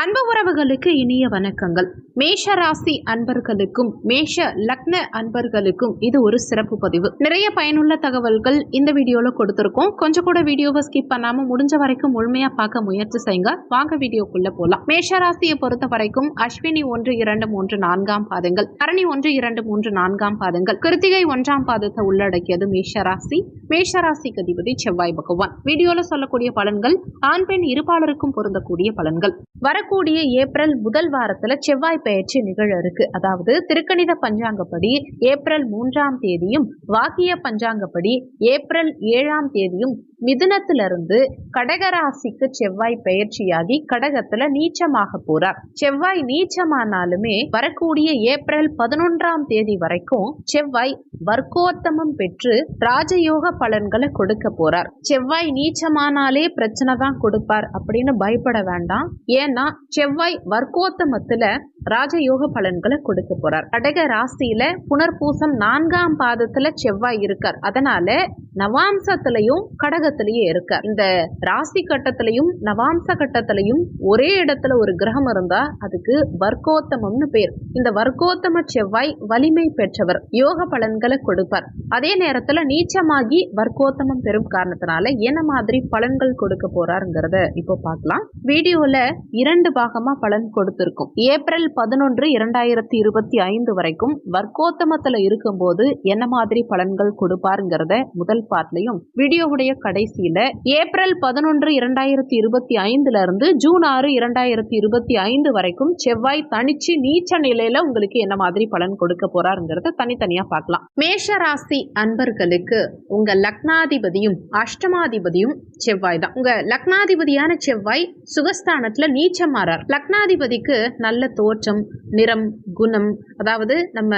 அன்பு உறவுகளுக்கு இனிய வணக்கங்கள். மேஷ ராசி அன்பர்களுக்கும் மேஷ லக்ன அன்பர்களுக்கும் இது ஒரு சிறப்பு பதிவு. நிறைய பயனுள்ள தகவல்கள் இந்த வீடியோல கொடுத்திருக்கோம். கொஞ்சம் கூட வீடியோவை ஸ்கிப் பண்ணாம முடிஞ்ச வரைக்கும் முழுமையா பார்க்க முயற்சி செய்யுங்க. வாங்க வீடியோக்குள்ள போலாம். மேஷ ராசியை பொறுத்த வரைக்கும் அஸ்வினி ஒன்று இரண்டு மூன்று நான்காம் பாதங்கள். அரணி ஒன்று இரண்டு மூன்று நான்காம் பாதங்கள். கிருத்திகை ஒன்றாம் பாதத்தை உள்ளடக்கியது மேஷ ராசி மேஷ ராசிக்கு அதிபதி செவ்வாய் பகவான். வீடியோல சொல்லக்கூடிய பலன்கள் ஆண் பெண் இருபாலருக்கும் பொருந்தக்கூடிய பலன்கள். வர வரக்கூடிய ஏப்ரல் முதல் வாரத்துல செவ்வாய் பயிற்சி நிகழ இருக்கு. அதாவது திருக்கணித பஞ்சாங்கப்படி ஏப்ரல் மூன்றாம் தேதியும் வாக்கிய பஞ்சாங்கப்படி ஏப்ரல் ஏழாம் தேதியும் மிதுனத்திலிருந்து கடகராசிக்கு செவ்வாய் பயிற்சியாகி கடகத்துல நீச்சமாக போறார். செவ்வாய் நீச்சமானாலுமே வரக்கூடிய ஏப்ரல் பதினொன்றாம் தேதி வரைக்கும் செவ்வாய் வர்க்கோத்தமம் பெற்று ராஜயோக பலன்களை கொடுக்க போறார். செவ்வாய் நீச்சமானாலே பிரச்சனை தான் கொடுப்பார் அப்படின்னு பயப்பட வேண்டாம். ஏன்னா செவ்வாய் வர்க்கோத்தமத்தில் ராஜயோக பலன்களை கொடுக்க போறார். கடக ராசியில புனர்பூசம் நான்காம் பாதத்துல செவ்வாய் இருக்கார். அதனால நவாம்சத்திலையும் கடகத்திலயும் இருக்கார். இந்த ராசி கட்டத்திலையும் நவாம்ச கட்டத்திலையும் ஒரே இடத்துல ஒரு கிரகம் இருந்தா அதுக்கு வர்க்கோத்தமம்னு பேர். இந்த வர்க்கோத்தம செவ்வாய் வலிமை பெற்றவர். யோக பலன்களை கொடுப்பார். அதே நேரத்துல நீச்சமாகி வர்க்கோத்தமம் பெறும் காரணத்தினால என்ன மாதிரி பலன்கள் கொடுக்க போறாருங்கிறத இப்போ பார்க்கலாம். வீடியோல இரண்டு பாகமா பலன் கொடுத்திருக்கும். ஏப்ரல் பதினொன்று இரண்டாயிரத்தி இருபத்தி ஐந்து வரைக்கும் வர்க்கோத்தமத்துல இருக்கும்போது என்ன மாதிரி பலன்கள் கொடுப்பாருங்கிறத முதல் பார்ட்லையும் வீடியோவுடைய கடைசியில ஏப்ரல் பதினொன்று இரண்டாயிரத்தி இருபத்தி ஐந்துல இருந்து ஜூன் ஆறு இரண்டாயிரத்தி இருபத்தி ஐந்து வரைக்கும் செவ்வாய் தனிச்சு நீச்ச நிலையில உங்களுக்கு என்ன மாதிரி பலன் கொடுக்க போறாருங்கிறத தனித்தனியா பார்க்கலாம். மேஷ ராசி அன்பர்களுக்கு உங்க லக்னாதிபதியும் அஷ்டமாதிபதியும் செவ்வாய் தான். உங்க லக்னாதிபதியான செவ்வாய் சுகஸ்தானத்துல நீச்சமாறார். லக்னாதிபதிக்கு நல்ல தோற்றம் நிறம் குணம் அதாவது நம்ம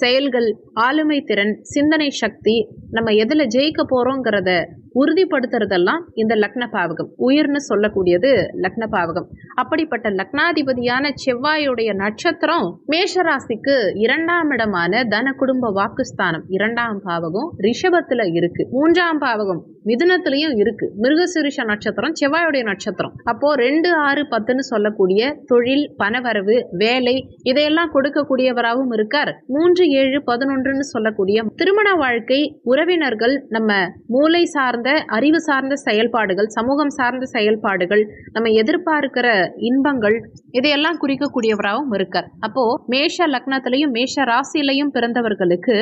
செயல்கள் ஆளுமை திறன் சிந்தனை சக்தி நம்ம எதில் ஜெயிக்க போகிறோங்கிறத உறுதிப்படுத்துறதெல்லாம் இந்த லக்ன பாவகம். உயிர்னு சொல்லக்கூடியது லக்ன பாவகம். அப்படிப்பட்ட லக்னாதிபதியான செவ்வாயுடைய நட்சத்திரம் மேஷராசிக்கு இரண்டாம் இடமான தன குடும்ப வாக்குஸ்தானம் இரண்டாம் பாவகம் ரிஷபத்துல இருக்கு. மூன்றாம் பாவகம் மிதுனத்திலையும் இருக்கு. மிருகசிருஷ நட்சத்திரம் செவ்வாயுடைய நட்சத்திரம். அப்போ ரெண்டு ஆறு பத்துன்னு சொல்லக்கூடிய தொழில் பணவரவு வேலை இதையெல்லாம் கொடுக்கக்கூடியவராகவும் இருக்கார். மூன்று ஏழு பதினொன்றுன்னு சொல்லக்கூடிய திருமண வாழ்க்கை உறவினர்கள் நம்ம மூளை சார்ந்த அறிவு சார்ந்த செயல்பாடுகள் சமூகம் சார்ந்த செயல்பாடுகள் நம்ம எதிர்பார்க்கிற இன்பங்கள் இதையெல்லாம் குறிக்கக்கூடியவராகவும் இருக்கார். அப்போ மேஷ லக்னத்திலையும் மேஷ ராசியிலையும் பிறந்தவர்களுக்கு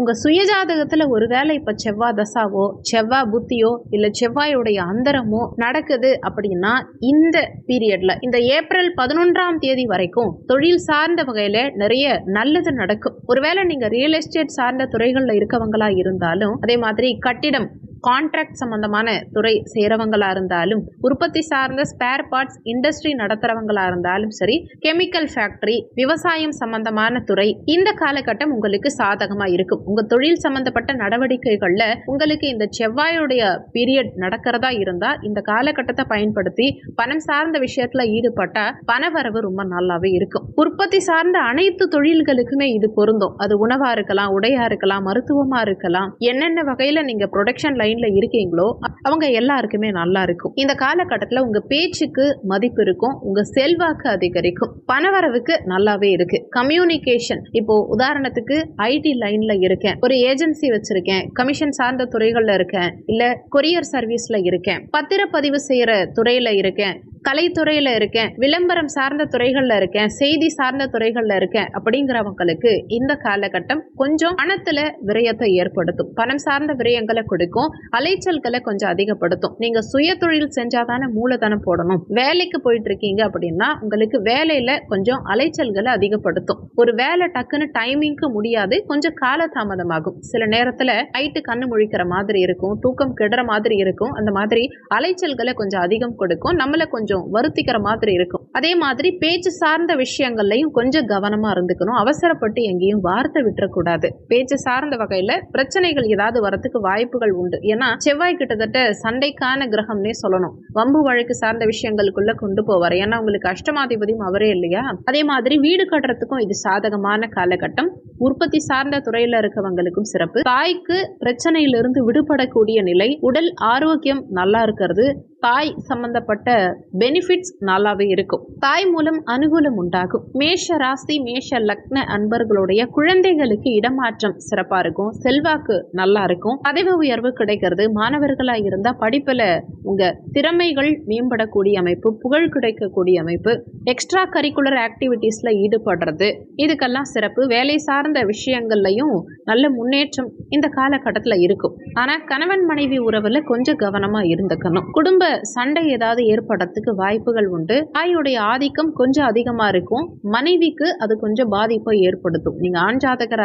உங்க சுயஜாதகத்துல ஒருவேளை இப்ப செவ்வாய் தசாவோ செவ்வாய் புத்தியோ இல்ல செவ்வாயுடைய அந்தரமோ நடக்குது அப்படின்னா இந்த பீரியட்ல இந்த ஏப்ரல் பதினொன்றாம் தேதி வரைக்கும் தொழில் சார்ந்த வகையில நிறைய நல்லது நடக்கும். ஒருவேளை நீங்க ரியல் எஸ்டேட் சார்ந்த துறைகள்ல இருக்கவங்களா இருந்தாலும் அதே மாதிரி கட்டிடம் கான்ட்ராக்ட் சம்பந்தமான துறை சேரவங்களாக இருந்தாலும் உற்பத்தி சார்ந்த ஸ்பேர் பார்ட்ஸ் இண்டஸ்ட்ரி நடத்துகிறவங்களாக இருந்தாலும் சரி கெமிக்கல் ஃபேக்டரி விவசாயம் சம்பந்தமான துறை இந்த காலகட்டம் உங்களுக்கு சாதகமாக இருக்கும். உங்கள் தொழில் சம்பந்தப்பட்ட நடவடிக்கைகளில் உங்களுக்கு இந்த செவ்வாயுடைய பீரியட் நடக்கிறதா இருந்தால் இந்த காலகட்டத்தை பயன்படுத்தி பணம் சார்ந்த விஷயத்தில் ஈடுபட்டால் பணவரவு ரொம்ப நல்லாவே இருக்கும். உற்பத்தி சார்ந்த அனைத்து தொழில்களுக்குமே இது பொருந்தும். அது உணவாக இருக்கலாம் உடையாக இருக்கலாம் மருத்துவமாக இருக்கலாம் என்னென்ன வகையில் நீங்கள் ப்ரொடக்ஷன் லைன்ல இருக்கீங்களோ அவங்க எல்லாருக்குமே நல்லா இருக்கும். இந்த காலகட்டத்தில் உங்க பேச்சுக்கு மதிப்பு இருக்கும் உங்க செல்வாக்கு அதிகரிக்கும். பணவரவுக்கு நல்லாவே இருக்கு. கம்யூனிகேஷன் இப்போ உதாரணத்துக்கு ஐடி லைன்ல இருக்கேன். ஒரு ஏஜென்சி வச்சிருக்கேன். கமிஷன் சார்ந்த துறைகள்ல இருக்கேன். இல்ல கொரியர் சர்வீஸ்ல இருக்கேன். பத்திரப்பதிவு செய்யற துறையில இருக்கேன். கலைத்துறையில் இருக்கேன் விளம்பரம் சார்ந்த துறைகளில் இருக்கேன் செய்தி சார்ந்த துறைகளில் இருக்கேன் அப்படிங்கிறவங்களுக்கு இந்த காலகட்டம் கொஞ்சம் பணத்தில் விரயத்தை ஏற்படுத்தும். பணம் சார்ந்த விரயங்களை கொடுக்கும் அலைச்சல்களை கொஞ்சம் அதிகப்படுத்தும். நீங்க சுய தொழில் செஞ்சாதானே மூலதனம் போடணும். வேலைக்கு போயிட்டு இருக்கீங்க அப்படின்னா உங்களுக்கு வேலையில கொஞ்சம் அலைச்சல்களை அதிகப்படுத்தும். ஒரு வேலை டக்குன்னு டைமிங்க்கு முடியாது கொஞ்சம் காலதாமதமாகும். சில நேரத்துல நைட்டு கண்ணு முழிக்கிற மாதிரி இருக்கும் தூக்கம் கெடுற மாதிரி இருக்கும். அந்த மாதிரி அலைச்சல்களை கொஞ்சம் அதிகம் கொடுக்கும். நம்மள கொஞ்சம் வருத்திக்கிற மாதிரி இருக்கும். அதே மாதிரி பேச்சு சார்ந்த விஷயங்கள்லையும் கொஞ்சம் கவனமா இருந்துக்கணும். அவசரப்பட்டு எங்கேயும் வார்த்தை விட்டுறக்கூடாது. பேச்சு சார்ந்த வகையில பிரச்சனைகள் ஏதாவது வரத்துக்கு வாய்ப்புகள் உண்டு. ஏன்னா செவ்வாய் கிட்டத்தட்ட சண்டைக்கான கிரகம்னே சொல்லணும். வம்பு வழக்கு சார்ந்த விஷயங்களுக்குள்ள கொண்டு போவார். ஏன்னா உங்களுக்கு அஷ்டமாதிபதியும் அவரே இல்லையா? அதே மாதிரி வீடு கட்டுறதுக்கும் இது சாதகமான காலகட்டம். உற்பத்தி சார்ந்த துறையில இருக்கவங்களுக்கும் சிறப்பு. தாய்க்கு பிரச்சனையிலிருந்து விடுபடக்கூடிய நிலை உடல் ஆரோக்கியம் நல்லா இருக்கிறது தாய் சம்பந்தப்பட்ட பெனிஃபிட்ஸ் நல்லாவே இருக்கும். தாய் மூலம் அனுகூலம் உண்டாகும். மேஷ ராசி மேஷ லக்ன அன்பர்களுடைய குழந்தைகளுக்கு இடமாற்றம் சிறப்பா இருக்கும். செல்வாக்கு நல்லா இருக்கும். பதவி உயர்வு கிடைக்கிறது. மாணவர்களா இருந்தா படிப்புல உங்க திறமைகள் மேம்படக்கூடிய அமைப்பு புகழ் கிடைக்கக்கூடிய அமைப்பு. எக்ஸ்ட்ரா கரிக்குலர் ஆக்டிவிட்டீஸ்ல ஈடுபடுறது. இதுக்கெல்லாம் சிறப்பு. வேலை சார்ந்த விஷயங்கள்லையும் நல்ல முன்னேற்றம் இந்த காலகட்டத்தில் இருக்கும். ஆனால் கணவன் மனைவி உறவில் கொஞ்சம் கவனமாக இருந்துக்கணும். குடும்ப சண்டை ஏதாவது ஏற்படுறதுக்கு வாய்ப்புகள் உண்டு. தாயுடைய ஆதிக்கம் கொஞ்சம் அதிகமாக இருக்கும். மனைவிக்கு அது கொஞ்சம் பாதிப்பை ஏற்படுத்தும். நீங்கள் ஆண்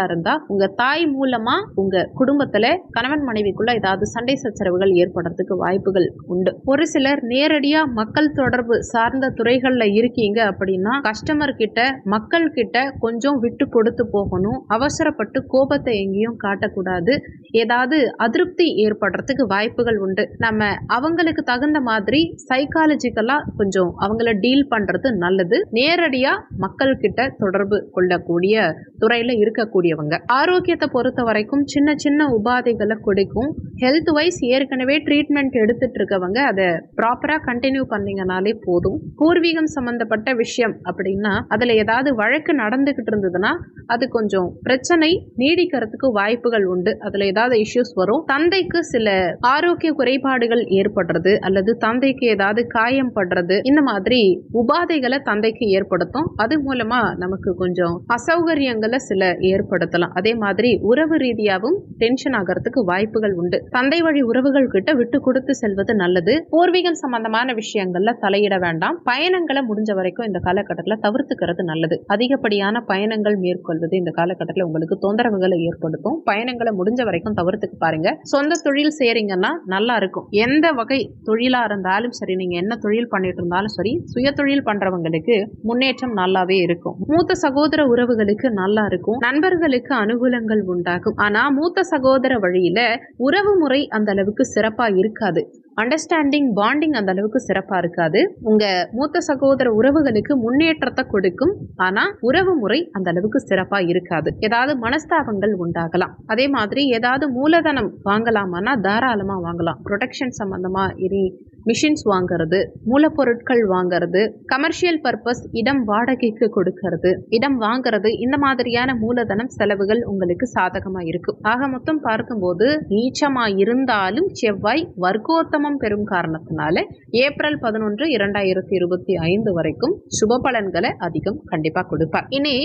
இருந்தால் உங்கள் தாய் மூலமாக உங்கள் குடும்பத்தில் கணவன் மனைவிக்குள்ள ஏதாவது சண்டை சச்சரவுகள் ஏற்படுறதுக்கு வாய்ப்புகள் உண்டு. ஒரு சிலர் நேரடியாக மக்கள் தொடர்பு சார்ந்த துறைகளில் இருக்கீங்க அப்படின்னா கஸ்டமர் கிட்ட மக்கள் கிட்ட கொஞ்சம் விட்டு கொடுத்து போகணும். அவசரப்பட்டு கோபத்தை எங்கேயும் காட்டக்கூடாது. ஏதாவது அதிருப்தி ஏற்படுறதுக்கு வாய்ப்புகள் உண்டு. நம்ம அவங்களுக்கு தகுந்த மாதிரி சைக்காலஜிக்கலா கொஞ்சம் அவங்கள டீல் பண்றது நல்லது. நேரடியா மக்கள் கிட்ட தொடர்பு கொள்ளக்கூடிய துறையில இருக்கக்கூடியவங்க. ஆரோக்கியத்தை பொறுத்த வரைக்கும் சின்ன சின்ன உபாதைகளை கொடுக்கும். ஹெல்த் வைஸ் ஏற்கனவே ட்ரீட்மெண்ட் எடுத்துட்டு இருக்கவங்க அதை ப்ராப்பரா கண்டினியூ பண்ணீங்கனாலே போதும். பூர்வீகம் சம்பந்தப்பட்ட விஷயம் அப்படின்னா அதுல ஏதாவது வழக்கு நடந்துகிட்டு இருந்ததுன்னா அது கொஞ்சம் பிரச்சனை நீடிக்கிறதுக்கு வாய்ப்புகள் உண்டு. அதுல ஏதாவது இஷ்யூஸ் வரும். தந்தைக்கு சில ஆரோக்கிய குறைபாடுகள் ஏற்படுறது அல்லது தந்தைக்கு ஏதாவது காயம் படுறது இந்த மாதிரி உபாதைகளை தந்தைக்கு ஏற்படுத்தும். அது மூலமா நமக்கு கொஞ்சம் அசௌகரியங்களை சில ஏற்படுத்தலாம். அதே மாதிரி உறவு ரீதியாகவும் டென்ஷன் ஆகிறதுக்கு வாய்ப்புகள் உண்டு. தந்தை வழி உறவுகள் கிட்ட விட்டு கொடுத்து செல்வது நல்லது. பூர்வீகம் சம்பந்தமான விஷயங்கள்ல தலையிட வேண்டாம். பயணங்களை முடிஞ்ச வரைக்கும் இந்த காலகட்டத்தில் தவிர்த்துக்கிறது நல்லது. அதிகப்படியான பயணங்கள் மேற்கொள்வது இந்த காலகட்டத்தில் உங்களுக்கு தொந்தரவுகளை ஏற்படுத்தும். பயணங்களை முடிஞ்ச வரைக்கும் தவிர்த்துக்கு பாருங்க. சொந்த தொழில் செய்யறீங்கன்னா நல்லா இருக்கும். எந்த வகை தொழிலா இருந்தாலும் சரி நீங்க என்ன தொழில் பண்ணிட்டு இருந்தாலும் சரி சுய தொழில் பண்றவங்களுக்கு முன்னேற்றம் நல்லாவே இருக்கும். மூத்த சகோதர உறவுகளுக்கு நல்லா இருக்கும். நண்பர்களுக்கு அனுகூலங்கள் உண்டாகும். ஆனா மூத்த சகோதர வழியில உறவு முறை அந்த அளவுக்கு சிறப்பா இருக்காது. அண்டர்ஸ்டாண்டிங் பாண்டிங் அந்த அளவுக்கு சிறப்பாக இருக்காது. உங்கள் மூத்த சகோதர உறவுகளுக்கு முன்னேற்றத்தை கொடுக்கும். ஆனால் உறவு முறை அந்த அளவுக்கு சிறப்பாக இருக்காது. ஏதாவது மனஸ்தாபங்கள் உண்டாகலாம். அதே மாதிரி ஏதாவது மூலதனம் வாங்கலாமான்னா தாராளமாக வாங்கலாம். ப்ரொடெக்ஷன் சம்மந்தமாக இனி மிஷின்ஸ் வாங்குறது மூலப்பொருட்கள் வாங்குறது கமர்ஷியல் பர்பஸ் இடம் வாடகைக்கு கொடுக்கறது. இடம் வாங்குறது இந்த மாதிரியான மூலதனம் செலவுகள் உங்களுக்கு சாதகமா இருக்கும் ஆக மொத்தம் பார்க்கும்போது நீச்சமா இருந்தாலும் செவ்வாய் வர்க்கோத்தமம் பெறும் காரணத்தினால ஏப்ரல் பதினொன்று இரண்டாயிரத்தி இருபத்தி ஐந்து வரைக்கும் சுப பலன்களை அதிகம் கண்டிப்பா கொடுப்பார். இனி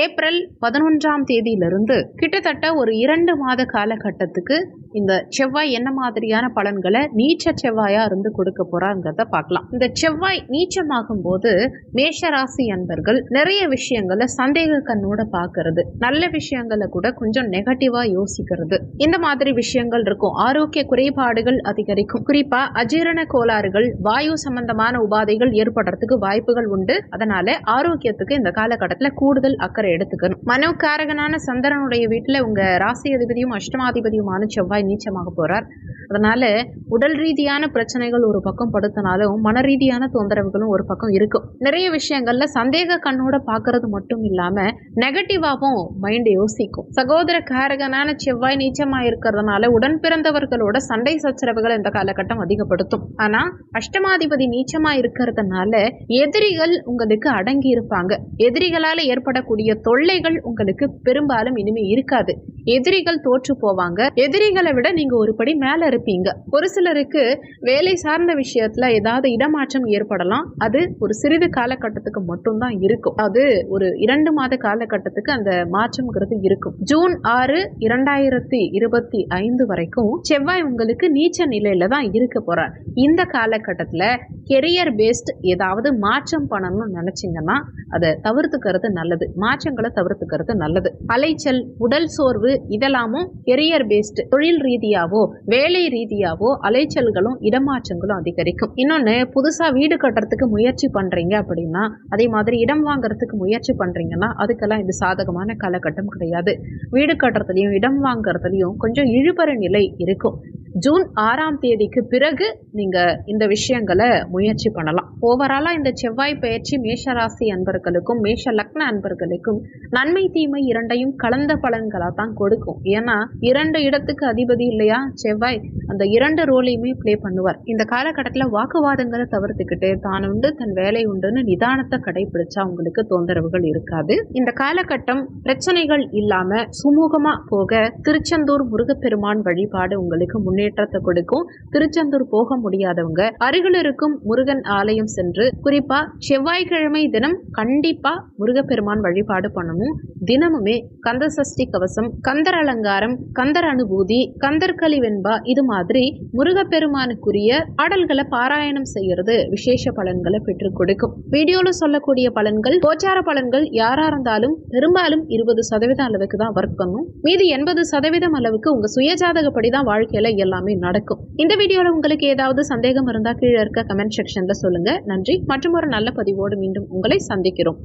ஏப்ரல் பதினொன்றாம் தேதியிலிருந்து கிட்டத்தட்ட ஒரு இரண்டு மாத காலகட்டத்துக்கு இந்த செவ்வாய் என்ன மாதிரியான பலன்களை நீச்ச செவ்வாயா இருந்து இருக்க போறாங்கிறத பார்க்கலாம். இந்த செவ்வாய் நீச்சமாகும் போது மேஷ ராசி அன்பர்கள் நிறைய விஷயங்களை சந்தேக கண்ணோட பார்க்கறது. நல்ல விஷயங்களை கூட கொஞ்சம் நெகட்டிவா யோசிக்கிறது. இந்த மாதிரி விஷயங்கள் இருக்கும். ஆரோக்கிய குறைபாடுகள் அதிகரிக்கும். குறிப்பா அஜீரண கோளாறுகள் வாயு சம்பந்தமான உபாதைகள் ஏற்படுறதுக்கு வாய்ப்புகள் உண்டு. அதனால ஆரோக்கியத்துக்கு இந்த காலகட்டத்தில் கூடுதல் அக்கறை எடுத்துக்கணும். மனோகாரகனான சந்திரனுடைய வீட்டில் உங்க ராசி அதிபதியும் அஷ்டமாதிபதியுமான செவ்வாய் நீச்சமாக போறார். அதனால உடல் ரீதியான பிரச்சனைகள் ஒரு பக்கம் படுத்தினாலும் மன ரீதியான தொந்தரவுகளும் ஒரு பக்கம் இருக்கும். நிறைய விஷயங்கள்ல சந்தேக கண்ணோட பார்க்கறது மட்டும் இல்லாம நெகட்டிவாகவும் மைண்ட் யோசிக்கும். சகோதர காரகனான செவ்வாய் நீச்சமா இருக்கிறதுனால உடன் பிறந்தவர்களோட சண்டை சச்சரவுகள் இந்த காலகட்டம் அதிகப்படுத்தும். ஆனா அஷ்டமாதிபதி நீச்சமா இருக்கிறதுனால எதிரிகள் உங்களுக்கு அடங்கி இருப்பாங்க. எதிரிகளால ஏற்படக்கூடிய தொல்லைகள் உங்களுக்கு பெரும்பாலும் இனிமே இருக்காது. எதிரிகள் தோற்று போவாங்க. எதிரிகளை விட நீங்க ஒரு படி மேல இருப்பீங்க. ஒரு சிலருக்கு வேலை சார்ந்த விஷயத்துல ஏதாவது இடமாற்றம் ஏற்படலாம் அது ஒரு சிறிது காலகட்டத்துக்கு மட்டும்தான் இருக்கும். அது ஒரு இரண்டு மாத காலகட்டத்துக்கு அந்த மாற்றம்ங்கிறது இருக்கும். ஜூன் ஆறு இரண்டாயிரத்தி இருபத்தி ஐந்து வரைக்கும் செவ்வாய் உங்களுக்கு நீச்ச நிலையில தான் இருக்க போறார். இந்த காலகட்டத்துல கெரியர் பேஸ்ட் ஏதாவது மாற்றம் பண்ணணும்னு நினைச்சீங்கன்னா அதை தவிர்த்துக்கிறது நல்லது. மாற்றங்களை தவிர்த்துக்கிறது நல்லது. அலைச்சல் உடல் சோர்வு இதெல்லாமும் கெரியர் பேஸ்ட் தொழில் ரீதியாவோ வேலை ரீதியாவோ அலைச்சல்களும் இடமாற்றங்களும் அதிகரிக்கும். இன்னொன்னு புதுசா வீடு கட்டுறதுக்கு முயற்சி பண்றீங்க அப்படின்னா அதே மாதிரி இடம் வாங்குறதுக்கு முயற்சி பண்றீங்கன்னா அதுக்கெல்லாம் இது சாதகமான காலகட்டம் கிடையாது. வீடு கட்டுறதுலயும் இடம் வாங்குறதுலையும் கொஞ்சம் இழுபற நிலை இருக்கும். ஜூன் ஆறாம் தேதிக்கு பிறகு நீங்க இந்த விஷயங்களை முயற்சி பண்ணலாம். ஓவராலா இந்த செவ்வாய் பயிற்சி மேஷராசி அன்பர்களுக்கும் மேஷ லக்ன அன்பர்களுக்கும் நன்மை தீமை இரண்டையும் கலந்த பலன்களா தான் கொடுக்கும். ஏன்னா இரண்டு இடத்துக்கு அதிபதி இல்லையா? செவ்வாய் அந்த இரண்டு ரோலையுமே ப்ளே பண்ணுவார். இந்த காலகட்டத்தில் வாக்குவாதங்களை தவிர்த்துக்கிட்டு தான் உண்டு தன் வேலை உண்டுன்னு நிதானத்தை கடைபிடிச்சா உங்களுக்கு தொந்தரவுகள் இருக்காது. இந்த காலகட்டம் பிரச்சனைகள் இல்லாம சுமூகமா போக திருச்செந்தூர் முருகப்பெருமான் வழிபாடு உங்களுக்கு முன்னேற்றத்தை கொடுக்கும். திருச்செந்தூர் போக முடியாதவங்க அருகில் இருக்கும் முருகன் ஆலயம் சென்று குறிப்பா செவ்வாய்க்கிழமை தினம் கண்டிப்பா முருகப்பெருமான் வழிபாடு பண்ணணும். தினமுமே கந்த சஷ்டி கவசம் கந்தர் அலங்காரம் கந்தர் அனுபூதி கந்தர்களி வெண்பா இது மாதிரி முருகப்பெருமானுக்குரிய பாடல்களை பாராயணம் செய்யறது விசேஷ பலன்களை பெற்றுக் கொடுக்கும். வீடியோல சொல்லக்கூடிய பலன்கள் கோச்சார பலன்கள் யாரா இருந்தாலும் பெரும்பாலும் இருபது சதவீதம் அளவுக்கு தான் ஒர்க் பண்ணும். மீதி எண்பது சதவீதம் அளவுக்கு உங்க சுயஜாதகப்படி தான் வாழ்க்கையில எல்லாமே நடக்கும். இந்த வீடியோல உங்களுக்கு ஏதாவது சந்தேகம் இருந்தா கீழே இருக்க கமெண்ட் செக்ஷன்ல சொல்லுங்க. நன்றி. மற்றும் ஒரு நல்ல பதிவோடு மீண்டும் உங்களை சந்திக்கிறோம்.